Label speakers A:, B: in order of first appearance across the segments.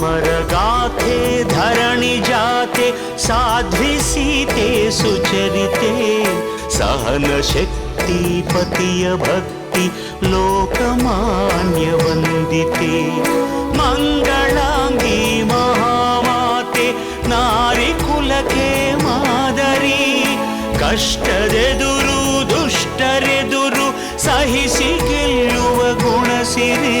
A: अमरगाथे धरणि जाते साध्वी सीते सुचरिते सहनशक्ति पतिय भक्ति लोकमान्यवन्दिते मङ्गलाङ्गी महामाते नारिकुलके मादरी ಕಷ್ಟದೆದುರು ದುಷ್ಟರೆದುರು ಸಹಿಸಿ ಗೆಲ್ಲುವ ಗುಣಸಿರಿ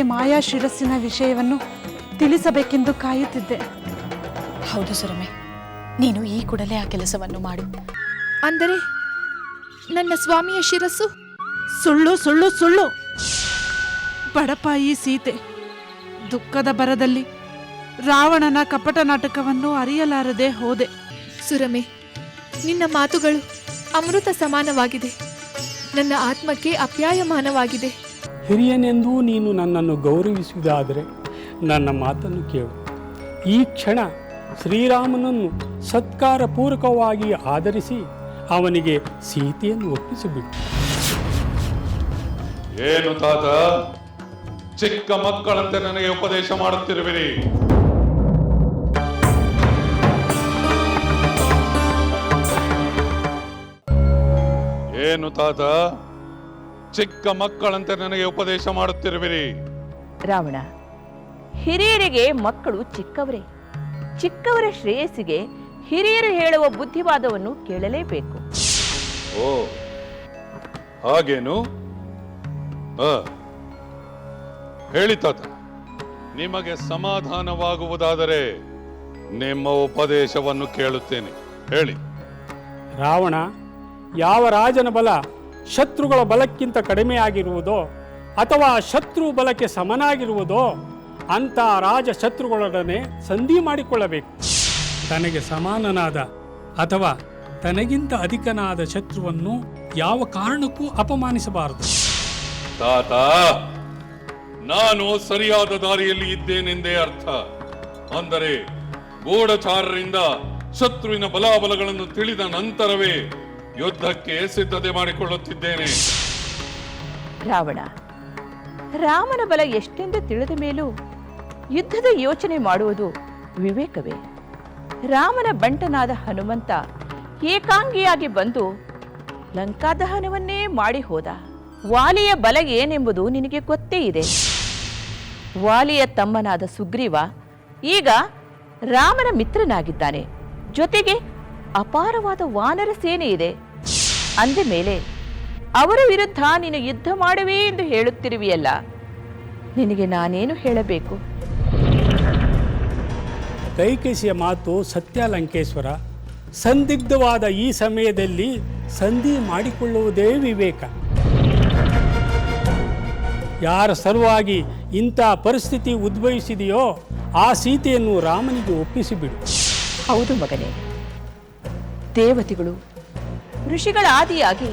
B: ಸೀತೆಗೆ ಮಾಯಾ ಶಿರಸ್ಸಿನ ವಿಷಯವನ್ನು ತಿಳಿಸಬೇಕೆಂದು ಕಾಯುತ್ತಿದ್ದೆ.
C: ಹೌದು ಸುರಮೆ ನೀನು ಈ ಕೂಡಲೇ ಆ ಕೆಲಸವನ್ನು ಮಾಡು.
D: ಅಂದರೆ ನನ್ನ ಸ್ವಾಮಿಯ ಶಿರಸ್ಸು?
B: ಸುಳ್ಳು ಸುಳ್ಳು ಸುಳ್ಳು. ಬಡಪಾಯಿ ಸೀತೆ ದುಃಖದ ಬರದಲ್ಲಿ ರಾವಣನ ಕಪಟ ನಾಟಕವನ್ನು ಅರಿಯಲಾರದೆ ಹೋದೆ.
D: ಸುರಮೆ ನಿನ್ನ ಮಾತುಗಳು ಅಮೃತ ಸಮಾನವಾಗಿದೆ. ನನ್ನ ಆತ್ಮಕ್ಕೆ ಅಪ್ಯಾಯಮಾನವಾಗಿದೆ.
E: ಹಿರಿಯನೆಂದೂ ನೀನು ನನ್ನನ್ನು ಗೌರವಿಸುವುದಾದರೆ ನನ್ನ ಮಾತನ್ನು ಕೇಳು. ಈ ಕ್ಷಣ ಶ್ರೀರಾಮನನ್ನು ಸತ್ಕಾರಪೂರ್ವಕವಾಗಿ ಆದರಿಸಿ ಅವನಿಗೆ ಸೀತೆಯನ್ನು ಒಪ್ಪಿಸಿಬಿಡು
F: ಏನು ತಾತ? ಚಿಕ್ಕ ಮಕ್ಕಳಂತೆ ನನಗೆ ಉಪದೇಶ ಮಾಡುತ್ತಿರುವಿರಿ. ಏನು ತಾತ? ಚಿಕ್ಕ ಮಕ್ಕಳಂತೆ ನನಗೆ ಉಪದೇಶ ಮಾಡುತ್ತಿರುವಿರಿ.
G: ರಾವಣ ಹಿರಿಯರಿಗೆ ಮಕ್ಕಳು ಚಿಕ್ಕವರೇ. ಚಿಕ್ಕವರ ಶ್ರೇಯಸ್ಸಿಗೆ ಹಿರಿಯರು ಹೇಳುವ ಬುದ್ಧಿವಾದವನ್ನು ಕೇಳಲೇಬೇಕು.
F: ಓ ಹಾಗೇನು? ಆ, ಹೇಳಿ ತಾತ ನಿಮಗೆ ಸಮಾಧಾನವಾಗುವುದಾದರೆ ನಿಮ್ಮ ಉಪದೇಶವನ್ನು ಕೇಳುತ್ತೇನೆ. ಹೇಳಿ.
E: ರಾವಣ ಯಾವ ರಾಜನ ಬಲ ಶತ್ರುಗಳ ಬಲಕ್ಕಿಂತ ಕಡಿಮೆಯಾಗಿರುವುದೋ ಅಥವಾ ಶತ್ರು ಬಲಕ್ಕೆ ಸಮನಾಗಿರುವುದೋ ಅಂಥ ರಾಜ ಶತ್ರುಗಳೊಡನೆ ಸಂಧಿ ಮಾಡಿಕೊಳ್ಳಬೇಕು. ತನಗೆ ಸಮಾನನಾದ ಅಥವಾ ತನಗಿಂತ ಅಧಿಕನಾದ ಶತ್ರುವನ್ನು ಯಾವ ಕಾರಣಕ್ಕೂ ಅಪಮಾನಿಸಬಾರದು.
F: ತಾತ, ನಾನು ಸರಿಯಾದ ದಾರಿಯಲ್ಲಿ ಇದ್ದೇನೆಂದೇ ಅರ್ಥ. ಅಂದರೆ ಗೂಢಚಾರರಿಂದ ಶತ್ರುವಿನ ಬಲಾಬಲಗಳನ್ನು ತಿಳಿದ ನಂತರವೇ ಯುದ್ಧಕ್ಕೆ ಸಿದ್ಧತೆ ಮಾಡಿಕೊಳ್ಳುತ್ತಿದ್ದೇನೆ.
G: ರಾವಣ, ರಾಮನ ಬಲ ಎಷ್ಟೆಂದು ತಿಳಿದ ಮೇಲೂ ಯುದ್ಧದ ಯೋಚನೆ ಮಾಡುವುದು ವಿವೇಕವೇ. ರಾಮನ ಬಂಟನಾದ ಹನುಮಂತ ಏಕಾಂಗಿಯಾಗಿ ಬಂದು ಲಂಕಾದಹನವನ್ನೇ ಮಾಡಿ ಹೋದ. ವಾಲಿಯ ಬಲ ಏನೆಂಬುದು ನಿನಗೆ ಗೊತ್ತೇ ಇದೆ. ವಾಲಿಯ ತಮ್ಮನಾದ ಸುಗ್ರೀವ ಈಗ ರಾಮನ ಮಿತ್ರನಾಗಿದ್ದಾನೆ. ಜೊತೆಗೆ ಅಪಾರವಾದ ವಾನರ ಸೇನೆ ಇದೆ. ಅಂದ ಮೇಲೆ ಅವರ ವಿರುದ್ಧ ನೀನು ಯುದ್ಧ ಮಾಡುವೆ ಎಂದು ಹೇಳುತ್ತಿರುವಿಯಲ್ಲ ನಿನಗೆ ನಾನೇನು ಹೇಳಬೇಕು?
E: ಕೈಕೇಸಿಯ ಮಾತು ಸತ್ಯ ಲಂಕೇಶ್ವರ ಸಂದಿಗ್ಧವಾದ ಈ ಸಮಯದಲ್ಲಿ ಸಂಧಿ ಮಾಡಿಕೊಳ್ಳುವುದೇ ವಿವೇಕ. ಯಾರ ಸಲುವಾಗಿ ಇಂಥ ಪರಿಸ್ಥಿತಿ ಉದ್ಭವಿಸಿದೆಯೋ ಆ ಸೀತೆಯನ್ನು ರಾಮನಿಗೆ ಒಪ್ಪಿಸಿಬಿಡು.
G: ಹೌದು ಮಗನೇ ದೇವತೆಗಳು ಋಷಿಗಳ ಆದಿಯಾಗಿ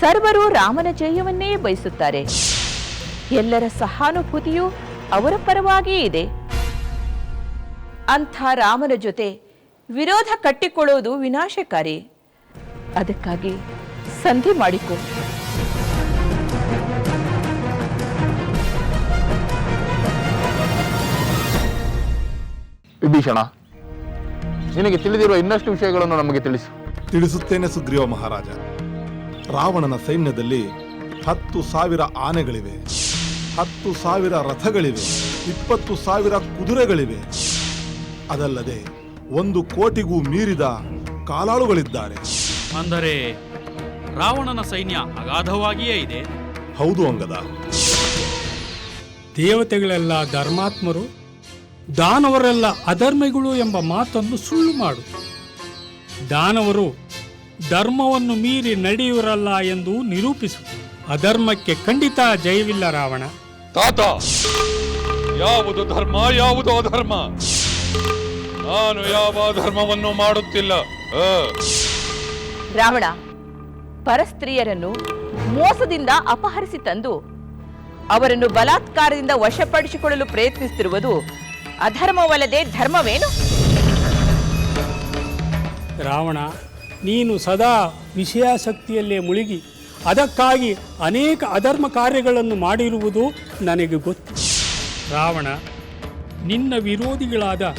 G: ಸರ್ವರು ರಾಮನ ಜಯವನ್ನೇ ಬಯಸುತ್ತಾರೆ. ಎಲ್ಲರ ಸಹಾನುಭೂತಿಯೂ ಅವರ ಪರವಾಗಿಯೇ ಇದೆ. ಅಂಥ ರಾಮನ ಜೊತೆ ವಿರೋಧ ಕಟ್ಟಿಕೊಳ್ಳುವುದು ವಿನಾಶಕಾರಿ. ಅದಕ್ಕಾಗಿ ಸಂಧಿ ಮಾಡಿಕೊ.
H: ವಿಭೀಷಣ, ನಿನಗೆ ತಿಳಿದಿರುವ ಇನ್ನಷ್ಟು ವಿಷಯಗಳನ್ನು ನಮಗೆ ತಿಳಿಸು.
I: ತಿಳಿಸುತ್ತೇನೆ ಸುಗ್ರೀವ ಮಹಾರಾಜ. ರಾವಣನ ಸೈನ್ಯದಲ್ಲಿ ಹತ್ತು ಸಾವಿರ ಆನೆಗಳಿವೆ ಹತ್ತು ಸಾವಿರ ರಥಗಳಿವೆ ಇಪ್ಪತ್ತು ಸಾವಿರ ಕುದುರೆಗಳಿವೆ. ಅದಲ್ಲದೆ ಒಂದು ಕೋಟಿಗೂ ಮೀರಿದ ಕಾಲಾಳುಗಳಿದ್ದಾರೆ.
J: ಅಂದರೆ ರಾವಣನ ಸೈನ್ಯ ಅಗಾಧವಾಗಿಯೇ ಇದೆ?
I: ಹೌದು ಅಂಗದ.
E: ದೇವತೆಗಳೆಲ್ಲ ಧರ್ಮಾತ್ಮರು ದಾನವರೆಲ್ಲ ಅಧರ್ಮಿಗಳು ಎಂಬ ಮಾತನ್ನು ಸುಳ್ಳು ಮಾಡು. ದಾನವರು ಧರ್ಮವನ್ನು ಮೀರಿ ನಡೆಯುವರಲ್ಲ ಎಂದು ನಿರೂಪಿಸು. ಅಧರ್ಮಕ್ಕೆ ಖಂಡಿತ ಜಯವಿಲ್ಲ ರಾವಣ.
F: ತಾತ ಯಾವುದು ಧರ್ಮ ಯಾವುದು ಅಧರ್ಮ? ನಾನು ಯಾವ ಧರ್ಮವನ್ನು ಮಾಡುತ್ತಿಲ್ಲ. ಆ.
G: ರಾವಣ ಪರಸ್ತ್ರೀಯರನ್ನು ಮೋಸದಿಂದ ಅಪಹರಿಸಿ ತಂದು ಅವರನ್ನು ಬಲಾತ್ಕಾರದಿಂದ ವಶಪಡಿಸಿಕೊಳ್ಳಲು ಪ್ರಯತ್ನಿಸುತ್ತಿರುವುದು ಅಧರ್ಮವಲ್ಲದೆ ಧರ್ಮವೇನು?
E: ರಾವಣ, ನೀನು ಸದಾ ವಿಷಯಾಸಕ್ತಿಯಲ್ಲೇ ಮುಳುಗಿ, ಅದಕ್ಕಾಗಿ ಅನೇಕ ಅಧರ್ಮ ಕಾರ್ಯಗಳನ್ನು ಮಾಡಿರುವುದು ನನಗೆ ಗೊತ್ತು. ರಾವಣ, ನಿನ್ನ ವಿರೋಧಿಗಳಾದ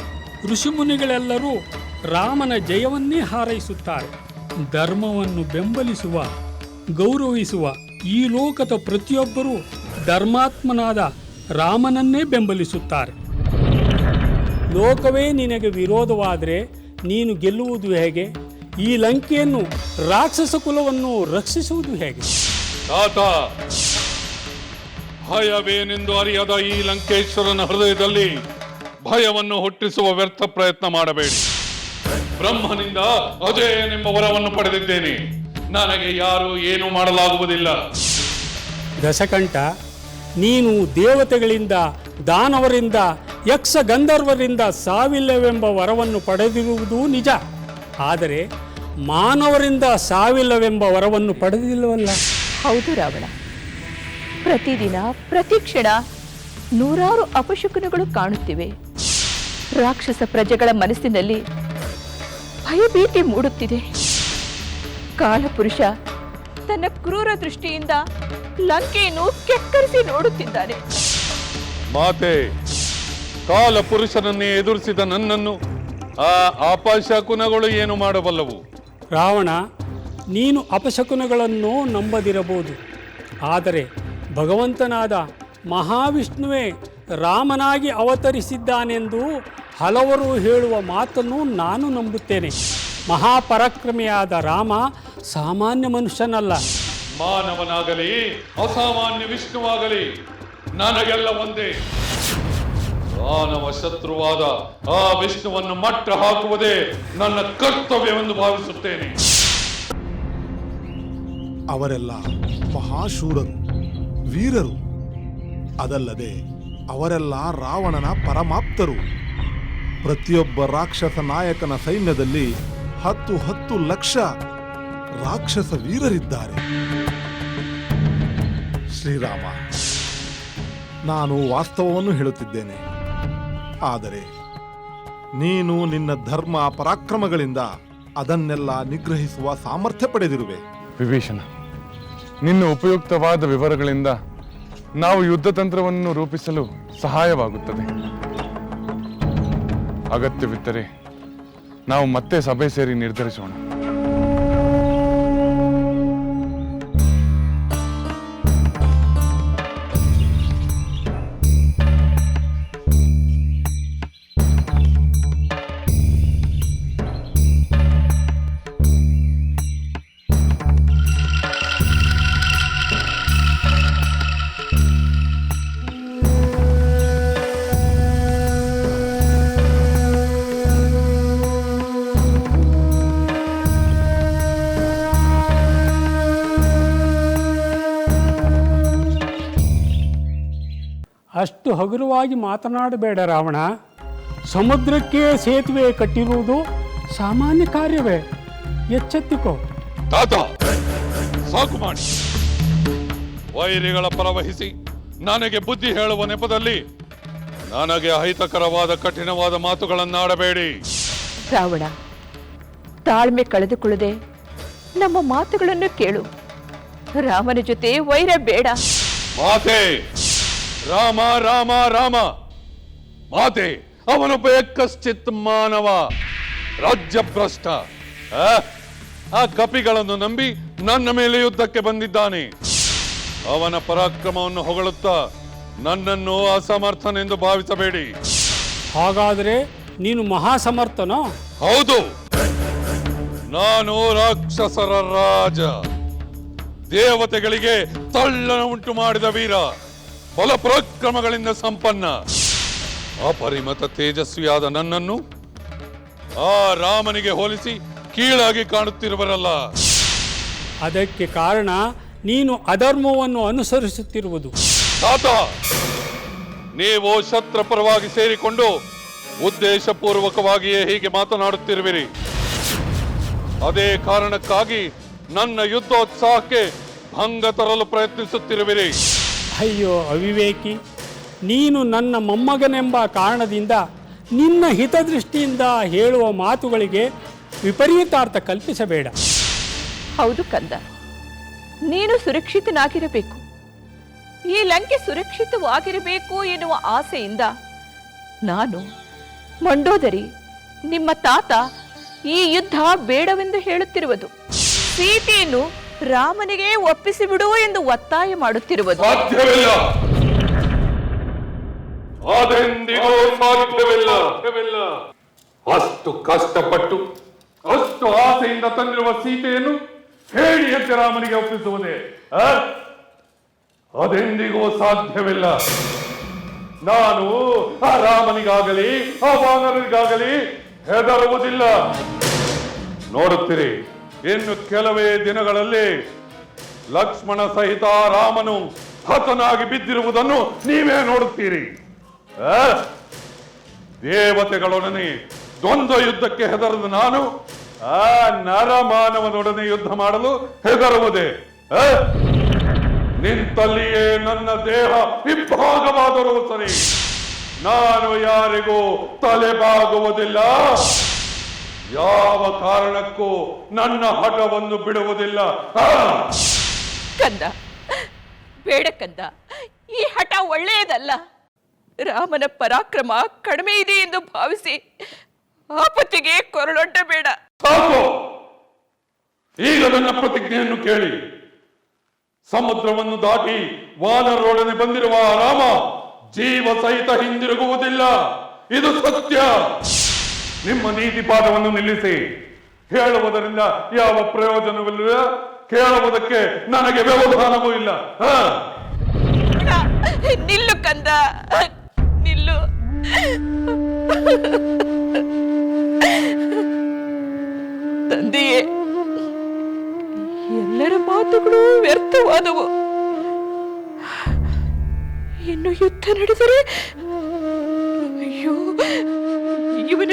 E: ಋಷಿಮುನಿಗಳೆಲ್ಲರೂ ರಾಮನ ಜಯವನ್ನೇ ಹಾರೈಸುತ್ತಾರೆ. ಧರ್ಮವನ್ನು ಬೆಂಬಲಿಸುವ, ಗೌರವಿಸುವ ಈ ಲೋಕದ ಪ್ರತಿಯೊಬ್ಬರೂ ಧರ್ಮಾತ್ಮನಾದ ರಾಮನನ್ನೇ ಬೆಂಬಲಿಸುತ್ತಾರೆ. ಲೋಕವೇ ನಿನಗೆ ವಿರೋಧವಾದರೆ ನೀನು ಗೆಲ್ಲುವುದು ಹೇಗೆ? ಈ ಲಂಕೆಯನ್ನು ರಾಕ್ಷಸ ಕುಲವನ್ನು ರಕ್ಷಿಸುವುದು ಹೇಗೆ?
F: ತಾತ ಭಯವೇನೆಂದು ಅರಿಯದ ಈ ಲಂಕೇಶ್ವರನ ಹೃದಯದಲ್ಲಿ ಭಯವನ್ನು ಹುಟ್ಟಿಸುವ ವ್ಯರ್ಥ ಪ್ರಯತ್ನ ಮಾಡಬೇಡಿ. ಬ್ರಹ್ಮನಿಂದ ಅಜಯನೆಂಬ ವರವನ್ನು ಪಡೆದಿದ್ದೇನೆ. ನನಗೆ ಯಾರು ಏನು ಮಾಡಲಾಗುವುದಿಲ್ಲ.
E: ದಶಕಂಠ ನೀನು ದೇವತೆಗಳಿಂದ ದಾನವರಿಂದ ಯಕ್ಷ ಗಂಧರ್ವರಿಂದ ಸಾವಿಲ್ಲವೆಂಬ ವರವನ್ನು ಪಡೆದಿರುವುದು ನಿಜ. ಆದರೆ ಮಾನವರಿಂದ ಸಾವಿಲ್ಲವೆಂಬ ವರವನ್ನು ಪಡೆದಿಲ್ಲವಲ್ಲ?
G: ಹೌದು ರಾವಣ. ಪ್ರತಿದಿನ ಪ್ರತಿಕ್ಷಣ ನೂರಾರು ಅಪಶಕುನಗಳು ಕಾಣುತ್ತಿವೆ. ರಾಕ್ಷಸ ಪ್ರಜೆಗಳ ಮನಸ್ಸಿನಲ್ಲಿ ಭಯಭೀತಿ ಮೂಡುತ್ತಿದೆ. ಕಾಲಪುರುಷ ತನ್ನ ಕ್ರೂರ ದೃಷ್ಟಿಯಿಂದ ಲಂಕೆಯನ್ನು ಕೆಕ್ಕರಿಸಿ ನೋಡುತ್ತಿದ್ದಾನೆ.
F: ಮಾತೆ ಕಾಲ ಪುರುಷನನ್ನೇ ಎದುರಿಸಿದ ನನ್ನನ್ನು ಆ ಅಪಶಕುನಗಳು ಏನು ಮಾಡಬಲ್ಲವು?
E: ರಾವಣ ನೀನು ಅಪಶಕುನಗಳನ್ನು ನಂಬದಿರಬಹುದು. ಆದರೆ ಭಗವಂತನಾದ ಮಹಾವಿಷ್ಣುವೇ ರಾಮನಾಗಿ ಅವತರಿಸಿದ್ದಾನೆಂದು ಹಲವರು ಹೇಳುವ ಮಾತನ್ನು ನಾನು ನಂಬುತ್ತೇನೆ. ಮಹಾಪರಾಕ್ರಮಿಯಾದ ರಾಮ ಸಾಮಾನ್ಯ ಮನುಷ್ಯನಲ್ಲ.
F: ಮಾನವನಾಗಲಿ ಅಸಾಮಾನ್ಯ ವಿಷ್ಣುವಾಗಲಿ ನನಗೆಲ್ಲ ಒಂದೇ. ಮಾನವ ಶತ್ರುವಾದ ಆ ವಿಷ್ಣುವನ್ನು ಮಟ್ಟ ಹಾಕುವುದೇ ನನ್ನ ಕರ್ತವ್ಯವೆಂದು ಭಾವಿಸುತ್ತೇನೆ.
I: ಅವರೆಲ್ಲ ಮಹಾಶೂರರು, ವೀರರು. ಅದಲ್ಲದೆ ಅವರೆಲ್ಲ ರಾವಣನ ಪರಮಾಪ್ತರು. ಪ್ರತಿಯೊಬ್ಬ ರಾಕ್ಷಸ ನಾಯಕನ ಸೈನ್ಯದಲ್ಲಿ ಹತ್ತು ಹತ್ತು ಲಕ್ಷ ರಾಕ್ಷಸ ವೀರರಿದ್ದಾರೆ. ಶ್ರೀರಾಮ, ನಾನು ವಾಸ್ತವವನ್ನು ಹೇಳುತ್ತಿದ್ದೇನೆ. ಆದರೆ ನೀನು ನಿನ್ನ ಧರ್ಮ ಪರಾಕ್ರಮಗಳಿಂದ ಅದನ್ನೆಲ್ಲ ನಿಗ್ರಹಿಸುವ ಸಾಮರ್ಥ್ಯ ಪಡೆದಿರುವೆ.
H: ವಿಭೀಷಣ, ನಿನ್ನ ಉಪಯುಕ್ತವಾದ ವಿವರಗಳಿಂದ ನಾವು ಯುದ್ಧ ತಂತ್ರವನ್ನು ರೂಪಿಸಲು ಸಹಾಯವಾಗುತ್ತದೆ. ಅಗತ್ಯವಿದ್ದರೆ ನಾವು ಮತ್ತೆ ಸಭೆ ಸೇರಿ ನಿರ್ಧರಿಸೋಣ.
E: ಹಗುರವಾಗಿ ಮಾತನಾಡಬೇಡ ರಾವಣ. ಸಮುದ್ರಕ್ಕೆ ಸೇತುವೆ ಕಟ್ಟಿರುವುದು ಸಾಮಾನ್ಯ ಕಾರ್ಯವೇ. ಎಚ್ಚೆತ್ತಿಕೋ.
F: ತಾತ ಸಾಕು ಮಾಡಿ. ವೈರಿಗಳ ಪರವಹಿಸಿ ನನಗೆ ಬುದ್ಧಿ ಹೇಳುವ ನೆಪದಲ್ಲಿ ನನಗೆ ಅಹಿತಕರವಾದ ಕಠಿಣವಾದ ಮಾತುಗಳನ್ನಾಡಬೇಡಿ.
G: ರಾವಣ ತಾಳ್ಮೆ ಕಳೆದುಕೊಳ್ಳದೆ ನಮ್ಮ ಮಾತುಗಳನ್ನು ಕೇಳು. ರಾಮನ ಜೊತೆ ವೈರ ಬೇಡ.
F: ಮಾತೆ ರಾಮ ರಾಮ ರಾಮ. ಮಾತೆ ಅವನೊಬ್ಬ ಎಕ್ಕಶ್ಚಿತ್ ಮಾನವ. ರಾಜ್ಯಭ್ರಷ್ಟ ಆ? ಆ ಕಪಿಗಳನ್ನು ನಂಬಿ ನನ್ನ ಮೇಲೆ ಯುದ್ಧಕ್ಕೆ ಬಂದಿದ್ದಾನೆ. ಅವನ ಪರಾಕ್ರಮವನ್ನು ಹೊಗಳುತ್ತಾ ನನ್ನನ್ನು ಅಸಮರ್ಥನೆಂದು ಭಾವಿಸಬೇಡಿ.
E: ಹಾಗಾದರೆ ನೀನು ಮಹಾಸಮರ್ಥನೋ?
F: ಹೌದು. ನಾನು ರಾಕ್ಷಸರ ರಾಜ. ದೇವತೆಗಳಿಗೆ ತಳ್ಳನ ಉಂಟು ಮಾಡಿದ ವೀರ. ಬಲ ಪರಾಕ್ರಮಗಳಿಂದ ಸಂಪನ್ನ. ಅಪರಿಮತ ತೇಜಸ್ವಿಯಾದ ನನ್ನನ್ನು ಆ ರಾಮನಿಗೆ ಹೋಲಿಸಿ ಕೀಳಾಗಿ ಕಾಣುತ್ತಿರುವರಲ್ಲ.
E: ಅದಕ್ಕೆ ಕಾರಣ ನೀನು ಅಧರ್ಮವನ್ನು ಅನುಸರಿಸುತ್ತಿರುವುದು.
F: ತಾತ ನೀವು ಶತ್ರ ಪರವಾಗಿ ಸೇರಿಕೊಂಡು ಉದ್ದೇಶಪೂರ್ವಕವಾಗಿಯೇ ಹೀಗೆ ಮಾತನಾಡುತ್ತಿರುವಿರಿ. ಅದೇ ಕಾರಣಕ್ಕಾಗಿ ನನ್ನ ಯುದ್ಧೋತ್ಸಾಹಕ್ಕೆ ಭಂಗ ತರಲು ಪ್ರಯತ್ನಿಸುತ್ತಿರುವಿರಿ.
E: ಅಯ್ಯೋ ಅವಿವೇಕಿ, ನೀನು ನನ್ನ ಮೊಮ್ಮಗನೆಂಬ ಕಾರಣದಿಂದ ನಿನ್ನ ಹಿತದೃಷ್ಟಿಯಿಂದ ಹೇಳುವ ಮಾತುಗಳಿಗೆ ವಿಪರೀತಾರ್ಥ ಕಲ್ಪಿಸಬೇಡ.
G: ಹೌದು ಕಂದ, ನೀನು ಸುರಕ್ಷಿತನಾಗಿರಬೇಕು. ಈ ಲಂಕೆ ಸುರಕ್ಷಿತವಾಗಿರಬೇಕು ಎನ್ನುವ ಆಸೆಯಿಂದ ನಾನು ಮಂಡೋದರಿ, ನಿಮ್ಮ ತಾತ ಈ ಯುದ್ಧ ಬೇಡವೆಂದು ಹೇಳುತ್ತಿರುವುದು. ಸೀತೆಯನ್ನು ರಾಮನಿಗೆ ಒಪ್ಪಿಸಿ ಬಿಡು ಎಂದು ಒತ್ತಾಯ ಮಾಡುತ್ತಿರುವುದು.
F: ಸಾಧ್ಯವಿಲ್ಲ. ಅದೆಂದಿಗೂ ಸಾಧ್ಯವಿಲ್ಲ. ಅಷ್ಟು ಕಷ್ಟಪಟ್ಟು, ಅಷ್ಟು ಆಸೆಯಿಂದ ತಂದಿರುವ ಸೀತೆಯನ್ನು ಹೇಳಿ ರಾಮನಿಗೆ ಒಪ್ಪಿಸುವುದೇ? ಅದೆಂದಿಗೂ ಸಾಧ್ಯವಿಲ್ಲ. ನಾನು ಆ ರಾಮನಿಗಾಗಲಿ, ಆ ವಾನರನಿಗಾಗಲಿ ಹೆದರುವುದಿಲ್ಲ. ನೋಡುತ್ತೀರಿ. ಇನ್ನು ಕೆಲವೇ ದಿನಗಳಲ್ಲಿ ಲಕ್ಷ್ಮಣ ಸಹಿತ ರಾಮನು ಹತನಾಗಿ ಬಿದ್ದಿರುವುದನ್ನು ನೀವೇ ನೋಡುತ್ತೀರಿ? ದೇವತೆಗಳೊಡನೆ ದ್ವಂದ್ವ ಯುದ್ಧಕ್ಕೆ ಹೆದರದ ನಾನು. ಆ ನರಮಾನವನೊಡನೆ ಯುದ್ಧ ಮಾಡಲು ಹೆದರುವುದೇ? ನಿಂತಲ್ಲಿಯೇ ನನ್ನ ದೇಹ ಇಬ್ಬಾಗವಾದರೂ ಸರಿ. ನಾನು ಯಾರಿಗೂ ತಲೆಬಾಗುವುದಿಲ್ಲ. ಯಾವ ಕಾರಣಕ್ಕೂ ನನ್ನ ಹಠವನ್ನು ಬಿಡುವುದಿಲ್ಲ!
G: ಕಂದ ಬೇಡ ಕಂದ ಈ ಹಠ ಒಳ್ಳೆಯದಲ್ಲ. ರಾಮನ ಪರಾಕ್ರಮ ಕಡಿಮೆ ಇದೆ ಎಂದು ಭಾವಿಸಿ ಆಪತ್ತಿಗೆ ಕೊರಳೊಡ್ಡಬೇಡ
F: ಸಾಕು! ಈಗ ನನ್ನ ಪ್ರತಿಜ್ಞೆಯನ್ನು ಕೇಳಿ. ಸಮುದ್ರವನ್ನು ದಾಟಿ ವಾನರೊಡನೆ ಬಂದಿರುವ ರಾಮ ಜೀವ ಸಹಿತ ಹಿಂದಿರುಗುವುದಿಲ್ಲ. ಇದು ಸತ್ಯ. ನಿಮ್ಮ ನೀತಿ ಪಾಠವನ್ನು ನಿಲ್ಲಿಸಿ. ಹೇಳುವುದರಿಂದ ಯಾವ ಪ್ರಯೋಜನವಿಲ್ಲ. ಕೇಳುವುದಕ್ಕೆ ನನಗೆ ವ್ಯವಧಾನವೂ ಇಲ್ಲ.
G: ನಿಲ್ಲು ಕಂದ. ನಿಲ್ಲು. ತಂದೆಯೇ, ಎಲ್ಲರ ಮಾತುಗಳು ವ್ಯರ್ಥವಾದವು. ಇನ್ನು ಯುದ್ಧ ನಡೆದರೆ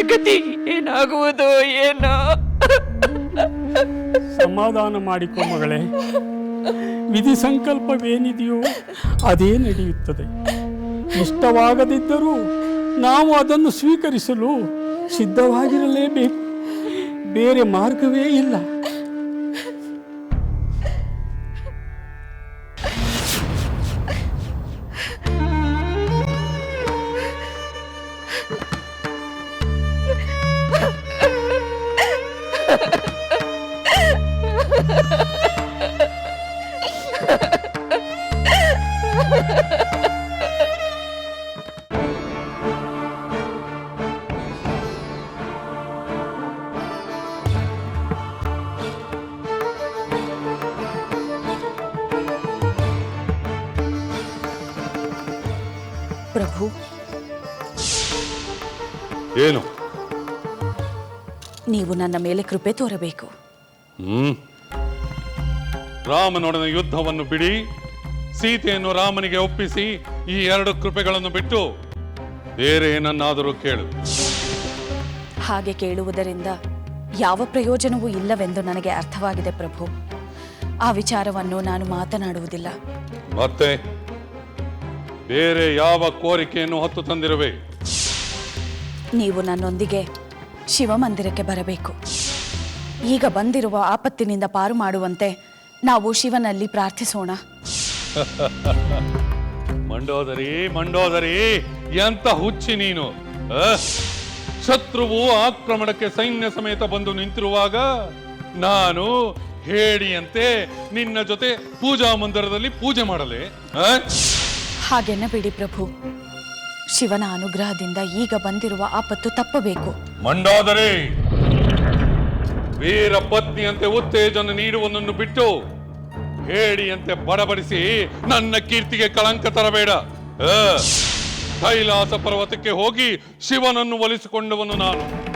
G: ಗತಿ ಏನಾಗುವುದು ಏನೋ?
E: ಸಮಾಧಾನ ಮಾಡಿಕೊ ಮಗಳೇ. ವಿಧಿ ಸಂಕಲ್ಪವೇನಿದೆಯೋ ಅದೇ ನಡೆಯುತ್ತದೆ. ಇಷ್ಟವಾಗದಿದ್ದರೂ ನಾವು ಅದನ್ನು ಸ್ವೀಕರಿಸಲು ಸಿದ್ಧವಾಗಿರಲೇಬೇಕು. ಬೇರೆ ಮಾರ್ಗವೇ ಇಲ್ಲ.
C: ನೀವು ನನ್ನ ಮೇಲೆ ಕೃಪೆ ತೋರಬೇಕು.
F: ಹ್ಮ್. ರಾಮನೊಡನೆ ಯುದ್ಧವನ್ನು ಬಿಡಿ ಸೀತೆಯನ್ನು ರಾಮನಿಗೆ ಒಪ್ಪಿಸಿ ಈ ಎರಡು ಕೃಪೆಗಳನ್ನು ಬಿಟ್ಟು ಬೇರೆ ಏನನ್ನಾದರೂ ಕೇಳು.
C: ಹಾಗೆ ಕೇಳುವುದರಿಂದ ಯಾವ ಪ್ರಯೋಜನವೂ ಇಲ್ಲವೆಂದು ನನಗೆ ಅರ್ಥವಾಗಿದೆ ಪ್ರಭು. ಆ ವಿಚಾರವನ್ನು ನಾನು ಮಾತನಾಡುವುದಿಲ್ಲ.
F: ಮತ್ತೆ ಬೇರೆ ಯಾವ ಕೋರಿಕೆಯನ್ನು ಹೊತ್ತು ತಂದಿರುವೆ?
C: ನೀವು ನನ್ನೊಂದಿಗೆ ಶಿವಮಂದಿರಕ್ಕೆ ಬರಬೇಕು. ಈಗ ಬಂದಿರುವ ಆಪತ್ತಿನಿಂದ ಪಾರು ಮಾಡುವಂತೆ ನಾವು ಶಿವನಲ್ಲಿ ಪ್ರಾರ್ಥಿಸೋಣ.
F: ಮಂಡೋದರಿ ಮಂಡೋದರಿ ಎಂತ ಹುಚ್ಚಿ ನೀನು? ಶತ್ರುವು ಆಕ್ರಮಣಕ್ಕೆ ಸೈನ್ಯ ಸಮೇತ ಬಂದು ನಿಂತಿರುವಾಗ ನಾನು ಹೇಳಿಯಂತೆ ನಿನ್ನ ಜೊತೆ ಪೂಜಾ ಮಂದಿರದಲ್ಲಿ ಪೂಜೆ ಮಾಡಲೆ ಹಾಗೆನ್ನ
C: ಬಿಡಿ ಪ್ರಭು. ಶಿವನ ಅನುಗ್ರಹದಿಂದ ಈಗ ಬಂದಿರುವ ಆಪತ್ತು ತಪ್ಪಬೇಕು.
F: ಮಂಡಾದರೆ ವೀರ ಪತ್ನಿಯಂತೆ ಉತ್ತೇಜನ ನೀಡುವನನ್ನು ಬಿಟ್ಟು ಹೇಳಿಯಂತೆ ಬಡಬಡಿಸಿ ನನ್ನ ಕೀರ್ತಿಗೆ ಕಳಂಕ ತರಬೇಡ. ಆ, ಕೈಲಾಸ ಪರ್ವತಕ್ಕೆ ಹೋಗಿ ಶಿವನನ್ನು ಒಲಿಸಿಕೊಂಡವನು ನಾನು.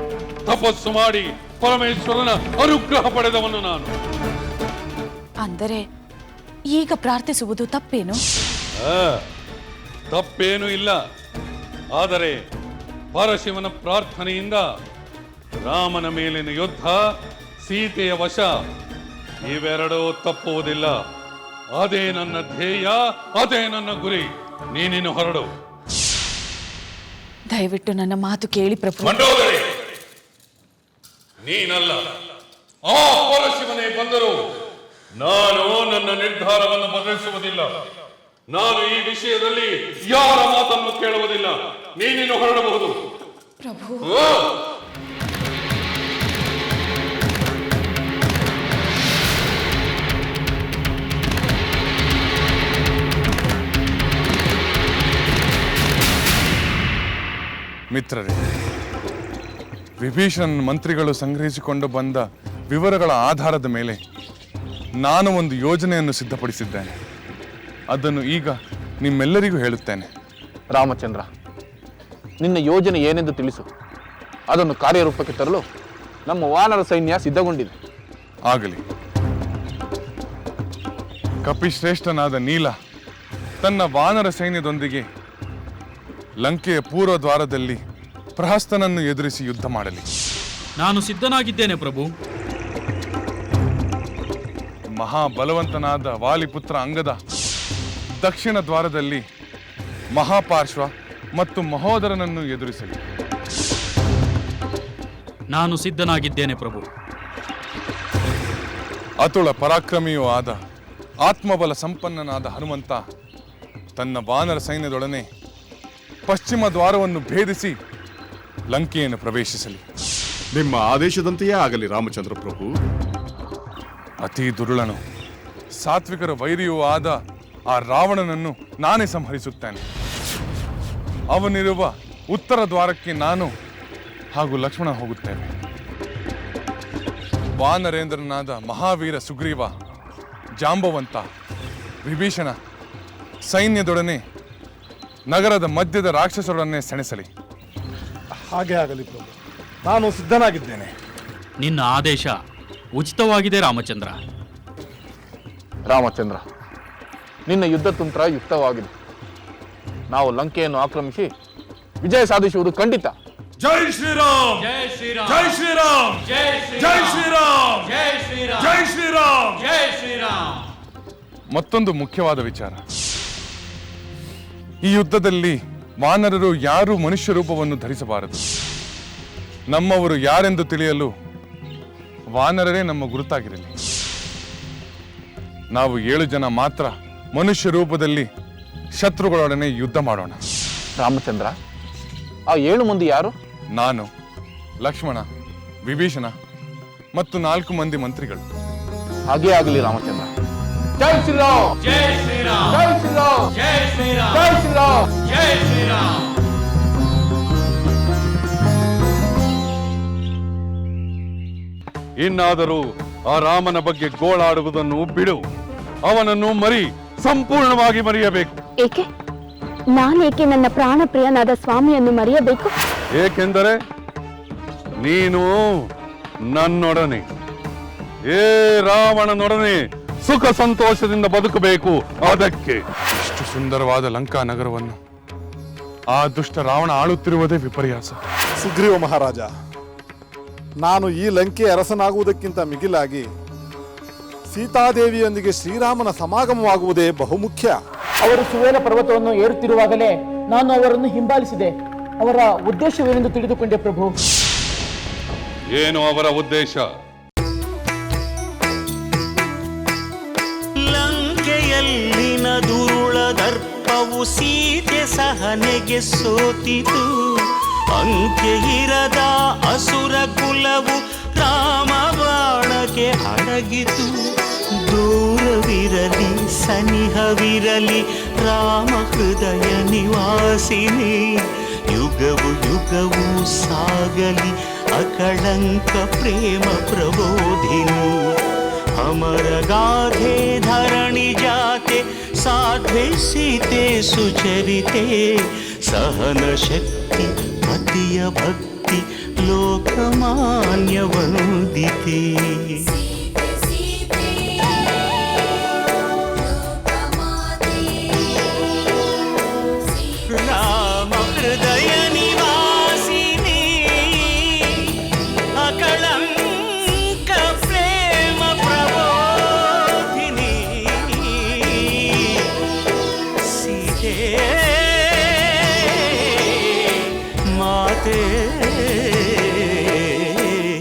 F: ತಪಸ್ಸು ಮಾಡಿ ಪರಮೇಶ್ವರನ ಅನುಗ್ರಹ ಪಡೆದವನು ನಾನು.
C: ಅಂದರೆ ಈಗ ಪ್ರಾರ್ಥಿಸುವುದು ತಪ್ಪೇನು?
F: ಆ, ತಪ್ಪೇನೂ ಇಲ್ಲ. ಆದರೆ ಪರಶಿವನ ಪ್ರಾರ್ಥನೆಯಿಂದ ರಾಮನ ಮೇಲಿನ ಯುದ್ಧ ಸೀತೆಯ ವಶ. ಇವೆರಡೂ ತಪ್ಪುವುದಿಲ್ಲ. ಅದೇ ನನ್ನ ಧ್ಯೇಯ ಅದೇ ನನ್ನ ಗುರಿ. ನೀನಿನ್ನು ಹೊರಡು.
C: ದಯವಿಟ್ಟು ನನ್ನ ಮಾತು ಕೇಳಿ ಪ್ರಭು.
F: ಮಂಡೋದರಿ ನೀನಲ್ಲ. ಆ ಪರಶಿವನೇ ಬಂದರು ನಾನು ನನ್ನ ನಿರ್ಧಾರವನ್ನು ಬದಲಿಸುವುದಿಲ್ಲ. ನಾನು ಈ ವಿಷಯದಲ್ಲಿ ಯಾರ ಮಾತನ್ನು ಕೇಳುವುದಿಲ್ಲ. ನೀನಿನ್ನು ಹೊರಡಬಹುದು.
C: ಪ್ರಭು.
K: ಮಿತ್ರರೇ ವಿಭೀಷಣ್ ಮಂತ್ರಿಗಳು ಸಂಗ್ರಹಿಸಿಕೊಂಡು ಬಂದ ವಿವರಗಳ ಆಧಾರದ ಮೇಲೆ ನಾನು ಒಂದು ಯೋಜನೆಯನ್ನು ಸಿದ್ಧಪಡಿಸಿದ್ದೇನೆ. ಅದನ್ನು ಈಗ ನಿಮ್ಮೆಲ್ಲರಿಗೂ ಹೇಳುತ್ತೇನೆ.
H: ರಾಮಚಂದ್ರ ನಿನ್ನ ಯೋಜನೆ ಏನೆಂದು ತಿಳಿಸು. ಅದನ್ನು ಕಾರ್ಯರೂಪಕ್ಕೆ ತರಲು ನಮ್ಮ ವಾನರ ಸೈನ್ಯ ಸಿದ್ಧಗೊಂಡಿದೆ.
K: ಆಗಲಿ. ಕಪಿಶ್ರೇಷ್ಠನಾದ ನೀಲ ತನ್ನ ವಾನರ ಸೈನ್ಯದೊಂದಿಗೆ ಲಂಕೆಯ ಪೂರ್ವ ದ್ವಾರದಲ್ಲಿ ಪ್ರಹಸ್ತನನ್ನು ಎದುರಿಸಿ ಯುದ್ಧ ಮಾಡಲಿ.
J: ನಾನು ಸಿದ್ಧನಾಗಿದ್ದೇನೆ ಪ್ರಭು.
K: ಮಹಾಬಲವಂತನಾದ ವಾಲಿಪುತ್ರ ಅಂಗದ ದಕ್ಷಿಣ ದ್ವಾರದಲ್ಲಿ ಮಹಾಪಾರ್ಶ್ವ ಮತ್ತು ಮಹೋದರನನ್ನು ಎದುರಿಸಲಿ.
J: ನಾನು ಸಿದ್ಧನಾಗಿದ್ದೇನೆ ಪ್ರಭು.
K: ಅತುಳ ಪರಾಕ್ರಮಿಯೂ ಆದ ಆತ್ಮಬಲ ಸಂಪನ್ನನಾದ ಹನುಮಂತ ತನ್ನ ವಾನರ ಸೈನ್ಯದೊಡನೆ ಪಶ್ಚಿಮ ದ್ವಾರವನ್ನು ಭೇದಿಸಿ ಲಂಕೆಯನ್ನು ಪ್ರವೇಶಿಸಲಿ.
I: ನಿಮ್ಮ ಆದೇಶದಂತೆಯೇ ಆಗಲಿ ರಾಮಚಂದ್ರ ಪ್ರಭು.
K: ಅತಿ ದುರುಳನು. ಸಾತ್ವಿಕರ ವೈರಿಯೂ ಆದ ಆ ರಾವಣನನ್ನು ನಾನೇ ಸಂಹರಿಸುತ್ತೇನೆ. ಅವನಿರುವ ಉತ್ತರ ದ್ವಾರಕ್ಕೆ ನಾನು ಹಾಗೂ ಲಕ್ಷ್ಮಣ ಹೋಗುತ್ತೇವೆ. ವಾನರೇಂದ್ರನಾದ ಮಹಾವೀರ ಸುಗ್ರೀವ ಜಾಂಬವಂತ ವಿಭೀಷಣ ಸೈನ್ಯದೊಡನೆ ನಗರದ ಮಧ್ಯದ ರಾಕ್ಷಸರೊಡನೆ ಸೆಣಸಲಿ.
I: ಹಾಗೆ ಆಗಲಿ ಪ್ರಭು ನಾನು ಸಿದ್ಧನಾಗಿದ್ದೇನೆ.
J: ನಿನ್ನ ಆದೇಶ ಉಚಿತವಾಗಿದೆ ರಾಮಚಂದ್ರ.
H: ರಾಮಚಂದ್ರ ನಿನ್ನ ಯುದ್ಧ ತಂತ್ರ ಯುಕ್ತವಾಗಿದೆ. ನಾವು ಲಂಕೆಯನ್ನು ಆಕ್ರಮಿಸಿ ವಿಜಯ ಸಾಧಿಸುವುದು ಖಂಡಿತ.
F: ಜೈ ಶ್ರೀರಾಮ್.
J: ಜೈ ಶ್ರೀರಾಮ್.
F: ಜೈ ಶ್ರೀರಾಮ್.
J: ಜೈ
F: ಜೈ ಶ್ರೀರಾಮ್.
J: ಜೈ ಶ್ರೀರಾಮ್.
F: ಜೈ ಶ್ರೀರಾಮ್.
J: ಜೈ ಶ್ರೀರಾಮ್.
K: ಮತ್ತೊಂದು ಮುಖ್ಯವಾದ ವಿಚಾರ. ಈ ಯುದ್ಧದಲ್ಲಿ ವಾನರರು ಯಾರು ಮನುಷ್ಯ ರೂಪವನ್ನು ಧರಿಸಬಾರದು? ನಮ್ಮವರು ಯಾರೆಂದು ತಿಳಿಯಲು ವಾನರರೇ ನಮ್ಮ ಗುರುತಾಗಿರಲಿ. ನಾವು ಏಳು ಜನ ಮಾತ್ರ ಮನುಷ್ಯ ರೂಪದಲ್ಲಿ ಶತ್ರುಗಳೊಡನೆ ಯುದ್ಧ ಮಾಡೋಣ.
H: ರಾಮಚಂದ್ರ ಆ ಏಳು ಮಂದಿ ಯಾರು?
K: ನಾನು ಲಕ್ಷ್ಮಣ ವಿಭೀಷಣ ಮತ್ತು ನಾಲ್ಕು ಮಂದಿ ಮಂತ್ರಿಗಳು.
H: ಹಾಗೇ ಆಗಲಿ ರಾಮಚಂದ್ರ. ಜೈ ಶ್ರೀರಾಮ್!
J: ಜೈ ಶ್ರೀರಾಮ್!
H: ಜೈ ಶ್ರೀರಾಮ್!
J: ಜೈ ಶ್ರೀರಾಮ್!
H: ಜೈ ಶ್ರೀರಾಮ್!
J: ಜೈ ಶ್ರೀರಾಮ್!
F: ಇನ್ನಾದರೂ ಆ ರಾಮನ ಬಗ್ಗೆ ಗೋಳಾಡುವುದನ್ನು ಬಿಡು. ಅವನನ್ನು ಮರಿ. ಸಂಪೂರ್ಣವಾಗಿ ಮರೆಯಬೇಕು.
L: ಏಕೆ? ನಾನೇಕೆ ನನ್ನ ಪ್ರಾಣ ಪ್ರಿಯನಾದ ಸ್ವಾಮಿಯನ್ನು ಮರೆಯಬೇಕು?
F: ಏಕೆಂದರೆ ನೀನು ನನ್ನೊಡನೆ. ಏ ರಾವಣನೊಡನೆ ಸುಖ ಸಂತೋಷದಿಂದ ಬದುಕಬೇಕು ಅದಕ್ಕೆ.
K: ಇಷ್ಟು ಸುಂದರವಾದ ಲಂಕಾ ನಗರವನ್ನು ಆ ದುಷ್ಟ ರಾವಣ ಆಳುತ್ತಿರುವುದೇ ವಿಪರ್ಯಾಸ.
I: ಸುಗ್ರೀವ ಮಹಾರಾಜ ನಾನು ಈ ಲಂಕೆ ಅರಸನಾಗುವುದಕ್ಕಿಂತ ಮಿಗಿಲಾಗಿ ಸೀತಾದೇವಿಯೊಂದಿಗೆ ಶ್ರೀರಾಮನ ಸಮಾಗಮವಾಗುವುದೇ ಬಹುಮುಖ್ಯ.
M: ಅವರು ಸುವೇಲ ಪರ್ವತವನ್ನು ಏರುತ್ತಿರುವಾಗಲೇ ನಾನು ಅವರನ್ನು ಹಿಂಬಾಲಿಸಿದೆ. ಅವರ ಉದ್ದೇಶವೇನೆಂದು ತಿಳಿದುಕೊಂಡೆ ಪ್ರಭು.
F: ಏನು ಅವರ ಉದ್ದೇಶ?
A: ಲಂಕೆಯಲ್ಲಿನ ದುರುಳ ದರ್ಪವು ಸೀತೆ ಸಹನೆಗೆ ಸೋತಿತು. ಅಂಕೆ ಇರದ ಅಸುರ ಕುಲವು ರಾಮ ಬಾಣಕ್ಕೆ ಅಡಗಿತು. క్రూర విరలి సనిహ విరలి రామ హృదయ నివాసిని. యుగవు యుగవు సాగలి అకళంక ప్రేమ ప్రబోధిని. అమర గాధే ధరణి జాతే సాధ్వే సీతే సుచరితే. సహన శక్తి పతియ భక్తి लोकमान्यवनुदिते